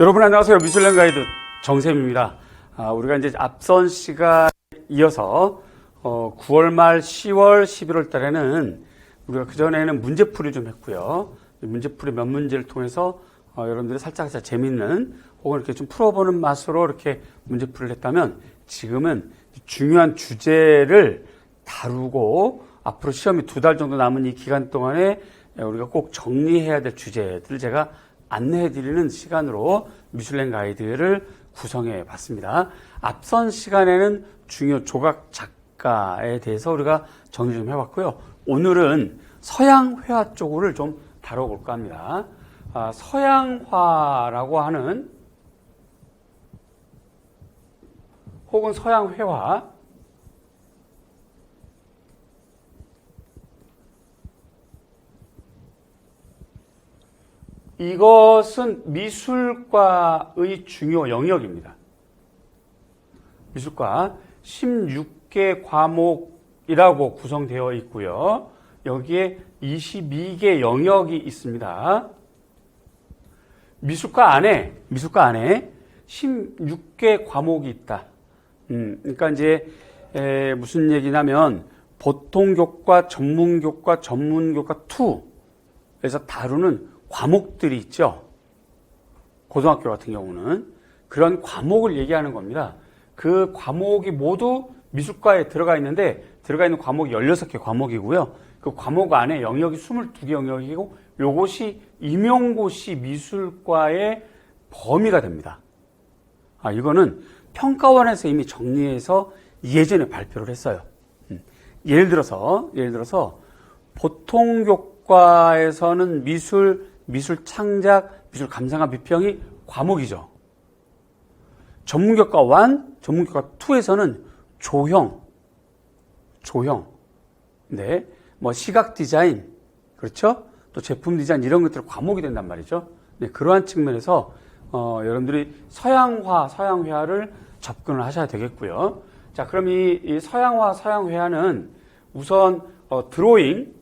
여러분 안녕하세요. 미슐랭 가이드 정샘입니다. 아, 우리가 이제 앞선 시간에 이어서 어, 9월 말 10월, 11월 달에는 우리가 그전에는 문제풀이 좀 했고요. 문제풀이 몇 문제를 통해서 어, 여러분들이 살짝 살짝 재밌는 혹은 이렇게 좀 풀어보는 맛으로 이렇게 문제풀이를 했다면 지금은 중요한 주제를 다루고 앞으로 시험이 두 달 정도 남은 이 기간 동안에 우리가 꼭 정리해야 될 주제들을 제가 안내해 드리는 시간으로 미슐랭 가이드를 구성해 봤습니다. 앞선 시간에는 중요 조각 작가에 대해서 우리가 정리 좀 해봤고요. 오늘은 서양 회화 쪽을 좀 다뤄볼까 합니다. 아, 서양화라고 하는 혹은 서양 회화 이것은 미술과의 중요 영역입니다. 미술과 16개 과목이라고 구성되어 있고요. 여기에 22개 영역이 있습니다. 미술과 안에 미술과 안에 16개 과목이 있다. 음, 그러니까 이제 에, 무슨 얘기냐면 보통 교과, 전문 교과, 전문 교과 2에서 다루는 과목들이 있죠. 고등학교 같은 경우는 그런 과목을 얘기하는 겁니다. 그 과목이 모두 미술과에 들어가 있는데 들어가 있는 과목이 16개 과목이고요. 그 과목 안에 영역이 22개 영역이고 요것이 임용고시 미술과의 범위가 됩니다. 아, 이거는 평가원에서 이미 정리해서 예전에 발표를 했어요. 음. 예를 들어서, 예를 들어서 보통 교과에서는 미술, 미술 창작, 미술 감상과 비평이 과목이죠. 전문교과 1, 전문교과 2에서는 조형, 조형, 네, 뭐 시각 디자인, 그렇죠? 또 제품 디자인 이런 것들 과목이 된단 말이죠. 네, 그러한 측면에서 어, 여러분들이 서양화, 서양회화를 접근을 하셔야 되겠고요. 자, 그럼 이, 이 서양화, 서양회화는 우선 어, 드로잉,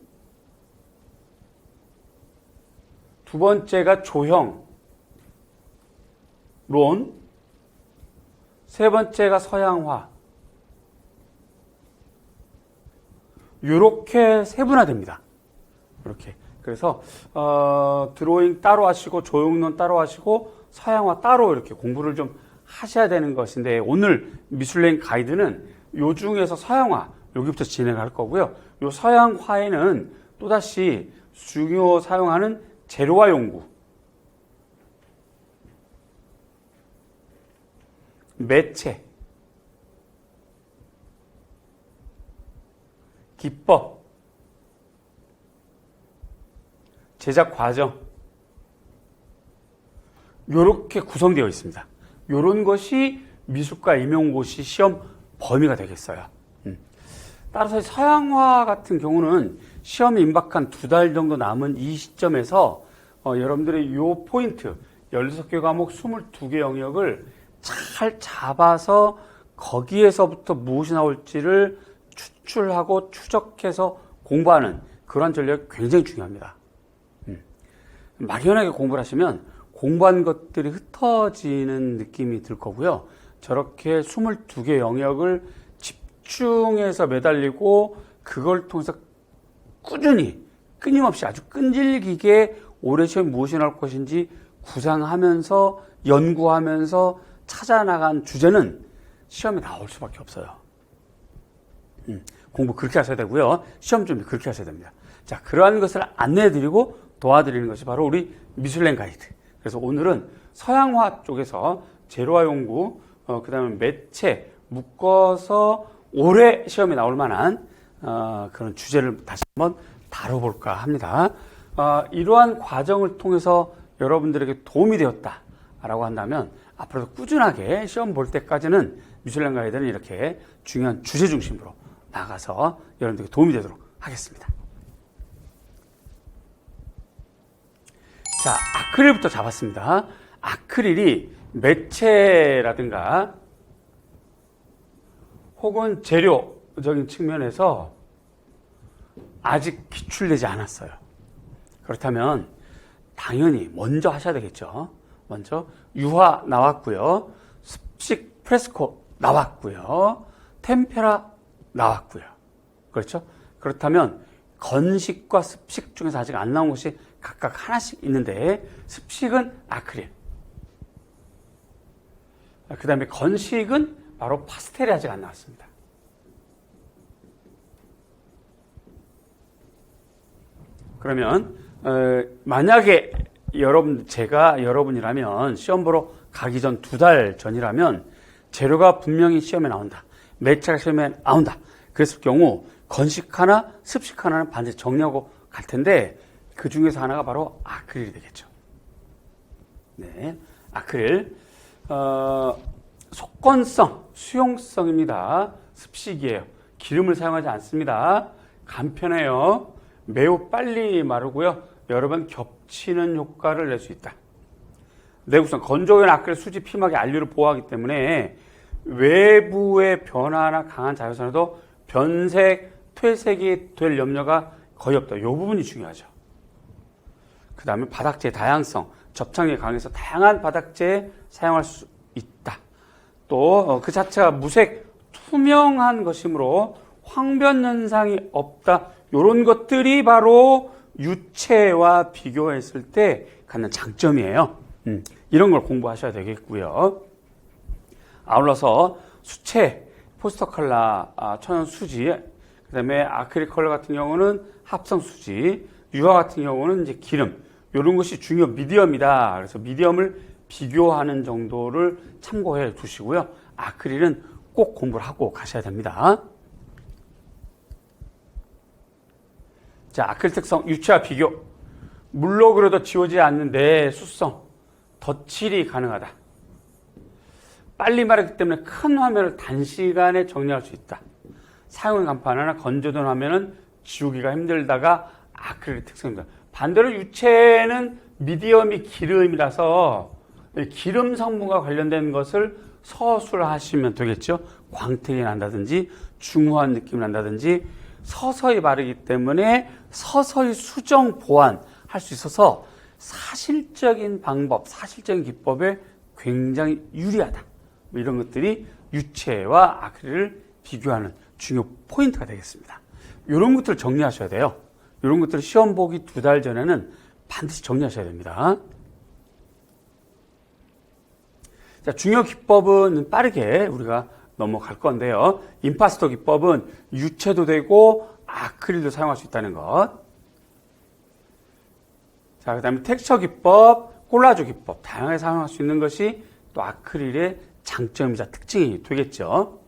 두 번째가 조형, 론, 세 번째가 서양화. 이렇게 세분화됩니다. 이렇게. 그래서 어, 드로잉 따로 하시고 조형론 따로 하시고 서양화 따로 이렇게 공부를 좀 하셔야 되는 것인데 오늘 미술랭 가이드는 요 중에서 서양화 여기부터 진행할 거고요. 요 서양화에는 또다시 중요 사용하는 재료와 연구, 매체, 기법, 제작 과정, 이렇게 구성되어 있습니다. 이런 것이 미술과 임용고시 시험 범위가 되겠어요. 음. 따라서 서양화 같은 경우는 시험이 임박한 두 달 정도 남은 이 시점에서 어, 여러분들의 이 포인트, 16개 과목 22개 영역을 잘 잡아서 거기에서부터 무엇이 나올지를 추출하고 추적해서 공부하는 그런 전략이 굉장히 중요합니다. 음. 막연하게 공부를 하시면 공부한 것들이 흩어지는 느낌이 들 거고요. 저렇게 22개 영역을 집중해서 매달리고 그걸 통해서 꾸준히 끊임없이 아주 끈질기게 올해 시험 무엇이 나올 것인지 구상하면서 연구하면서 찾아나간 주제는 시험에 나올 수밖에 없어요. 음, 공부 그렇게 하셔야 되고요. 시험 준비 그렇게 하셔야 됩니다. 자, 그러한 것을 안내해드리고 도와드리는 것이 바로 우리 미술랭 가이드. 그래서 오늘은 서양화 쪽에서 재료화 연구, 어, 그 다음에 매체, 묶어서 올해 시험에 나올 만한 어, 그런 주제를 다시 한번 다뤄볼까 합니다. 어, 이러한 과정을 통해서 여러분들에게 도움이 되었다라고 한다면 앞으로도 꾸준하게 시험 볼 때까지는 미술랭 가이드는 이렇게 중요한 주제 중심으로 나가서 여러분들에게 도움이 되도록 하겠습니다. 자, 아크릴부터 잡았습니다. 아크릴이 매체라든가 혹은 재료적인 측면에서 아직 기출되지 않았어요. 그렇다면 당연히 먼저 하셔야 되겠죠. 먼저 유화 나왔고요. 습식 프레스코 나왔고요. 템페라 나왔고요. 그렇죠? 그렇다면 건식과 습식 중에서 아직 안 나온 것이 각각 하나씩 있는데 습식은 아크릴. 그 다음에 건식은 바로 파스텔이 아직 안 나왔습니다. 그러면 어, 만약에 여러분 제가 여러분이라면 시험 보러 가기 전 두 달 전이라면 재료가 분명히 시험에 나온다. 매차가 시험에 나온다. 그랬을 경우 건식 하나, 습식 하나는 반드시 정리하고 갈 텐데 그 중에서 하나가 바로 아크릴이 되겠죠. 네, 아크릴 어, 속건성, 수용성입니다. 습식이에요. 기름을 사용하지 않습니다. 간편해요. 매우 빨리 마르고요. 여러 번 겹치는 효과를 낼 수 있다. 내구성, 건조된 아크릴 수지 피막의 안류를 보호하기 때문에 외부의 변화나 강한 자외선에도 변색, 퇴색이 될 염려가 거의 없다. 이 부분이 중요하죠. 그 다음에 바닥재 다양성, 접착력이 강해서 다양한 바닥재에 사용할 수 있다. 또 그 자체가 무색, 투명한 것이므로 황변 현상이 없다. 이런 것들이 바로 유체와 비교했을 때 갖는 장점이에요. 음, 이런 걸 공부하셔야 되겠고요. 아울러서 수채, 포스터 컬러, 아, 천연 수지, 그다음에 아크릴 컬러 같은 경우는 합성 수지, 유화 같은 경우는 이제 기름, 이런 것이 중요 미디엄이다. 그래서 미디엄을 비교하는 정도를 참고해 두시고요. 아크릴은 꼭 공부를 하고 가셔야 됩니다. 자, 아크릴 특성 유체와 비교. 물로 그려도 지워지지 않는데 수성, 덧칠이 가능하다. 빨리 마르기 때문에 큰 화면을 단시간에 정리할 수 있다. 사용 간판이나 건조된 화면은 지우기가 힘들다가 아크릴 특성입니다. 반대로 유체는 미디엄이 기름이라서 기름 성분과 관련된 것을 서술하시면 되겠죠. 광택이 난다든지 중후한 느낌이 난다든지 서서히 바르기 때문에 서서히 수정 보완할 수 있어서 사실적인 방법, 사실적인 기법에 굉장히 유리하다. 뭐 이런 것들이 유체와 아크릴을 비교하는 중요 포인트가 되겠습니다. 이런 것들을 정리하셔야 돼요. 이런 것들을 시험 보기 두 달 전에는 반드시 정리하셔야 됩니다. 자, 중요 기법은 빠르게 우리가 넘어갈 건데요. 임파스터 기법은 유체도 되고 아크릴도 사용할 수 있다는 것. 자, 그 다음에 텍스처 기법, 콜라주 기법, 다양하게 사용할 수 있는 것이 또 아크릴의 장점이자 특징이 되겠죠.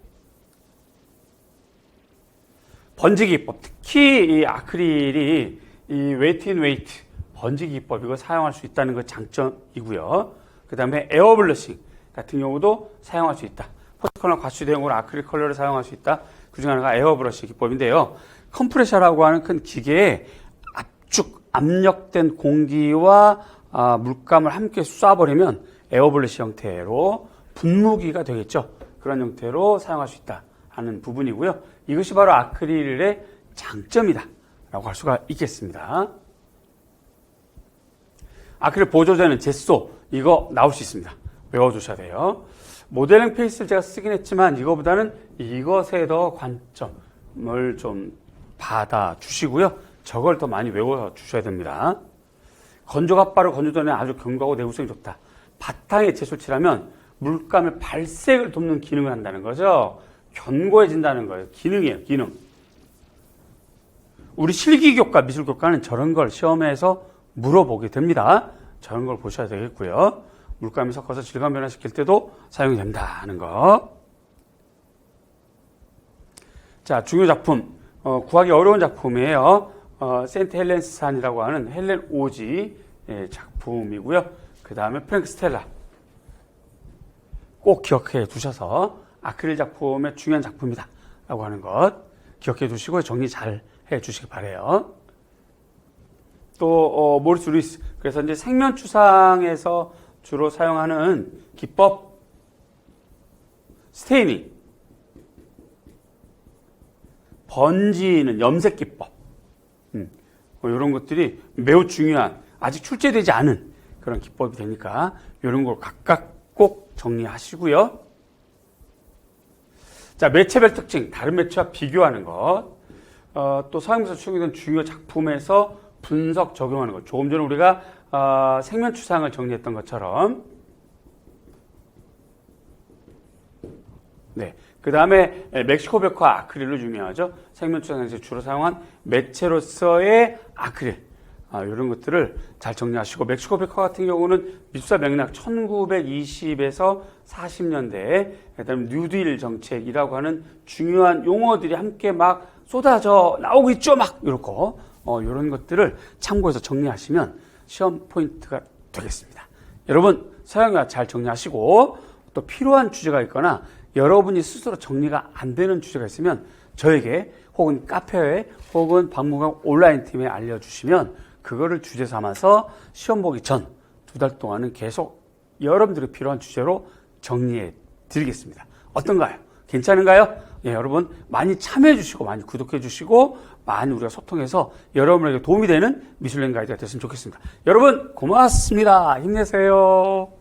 번지기 기법, 특히 이 아크릴이 이 웨이트 인 웨이트, 번지기 기법 이거 사용할 수 있다는 것 장점이고요. 그 다음에 에어 블러싱 같은 경우도 사용할 수 있다. 포스컬러 과수 대용으로 아크릴 컬러를 사용할 수 있다. 그중 하나가 에어브러시 기법인데요. 컴프레셔라고 하는 큰 기계에 압축, 압력된 공기와 아, 물감을 함께 쏴버리면 에어블러시 형태로 분무기가 되겠죠. 그런 형태로 사용할 수 있다 하는 부분이고요. 이것이 바로 아크릴의 장점이다 라고 할 수가 있겠습니다. 아크릴 보조제는 제소 이거 나올 수 있습니다. 외워두셔야 돼요. 모델링 페이스를 제가 쓰긴 했지만 이거보다는 이것에 더 관점을 좀 받아 주시고요. 저걸 더 많이 외워 주셔야 됩니다. 빠르고 건조전에 아주 견고하고 내구성이 좋다. 바탕에 제소칠하면 물감의 발색을 돕는 기능을 한다는 거죠. 견고해진다는 거예요. 기능이에요, 기능. 우리 실기교과, 미술교과는 저런 걸 시험에서 물어보게 됩니다. 저런 걸 보셔야 되겠고요. 물감이 섞어서 질감 변화시킬 때도 사용이 된다는 거. 자, 중요 작품. 어, 구하기 어려운 작품이에요. 어, 세인트 헬렌스산이라고 하는 헬렌 오지 예, 작품이고요. 그 다음에 프랭크 스텔라. 꼭 기억해 두셔서 아크릴 작품의 중요한 작품이다. 라고 하는 것 기억해 두시고 정리 잘 해 주시기 바래요. 또, 어, 모리스 루이스. 그래서 이제 생면추상에서 주로 사용하는 기법, 스테이닝. 번지는 염색 기법. 음, 뭐 이런 것들이 매우 중요한, 아직 출제되지 않은 그런 기법이 되니까 이런 걸 각각 꼭 정리하시고요. 자, 매체별 특징, 다른 매체와 비교하는 것. 어, 또 서양에서 추구된 주요 작품에서 분석 적용하는 것. 조금 전에 우리가 어, 생면 추상을 정리했던 것처럼 네. 그 다음에 멕시코 벽화 아크릴로 유명하죠. 생명추상에서 주로 사용한 매체로서의 아크릴. 아, 이런 것들을 잘 정리하시고, 멕시코 벽화 같은 경우는 미술사 맥락 1920에서 40년대에, 그 다음에 뉴딜 정책이라고 하는 중요한 용어들이 함께 막 쏟아져 나오고 있죠. 막, 이렇게. 어, 이런 것들을 참고해서 정리하시면 시험 포인트가 되겠습니다. 여러분, 서양화 잘 정리하시고, 또 필요한 주제가 있거나 여러분이 스스로 정리가 안 되는 주제가 있으면 저에게 혹은 카페에 혹은 박물관 온라인 팀에 알려주시면 그거를 주제 삼아서 시험 보기 전 두 달 동안은 계속 여러분들이 필요한 주제로 정리해 드리겠습니다. 어떤가요? 괜찮은가요? 예, 여러분 많이 참여해 주시고 많이 구독해 주시고 많이 우리가 소통해서 여러분에게 도움이 되는 미술랭 가이드가 됐으면 좋겠습니다. 여러분 고맙습니다. 힘내세요.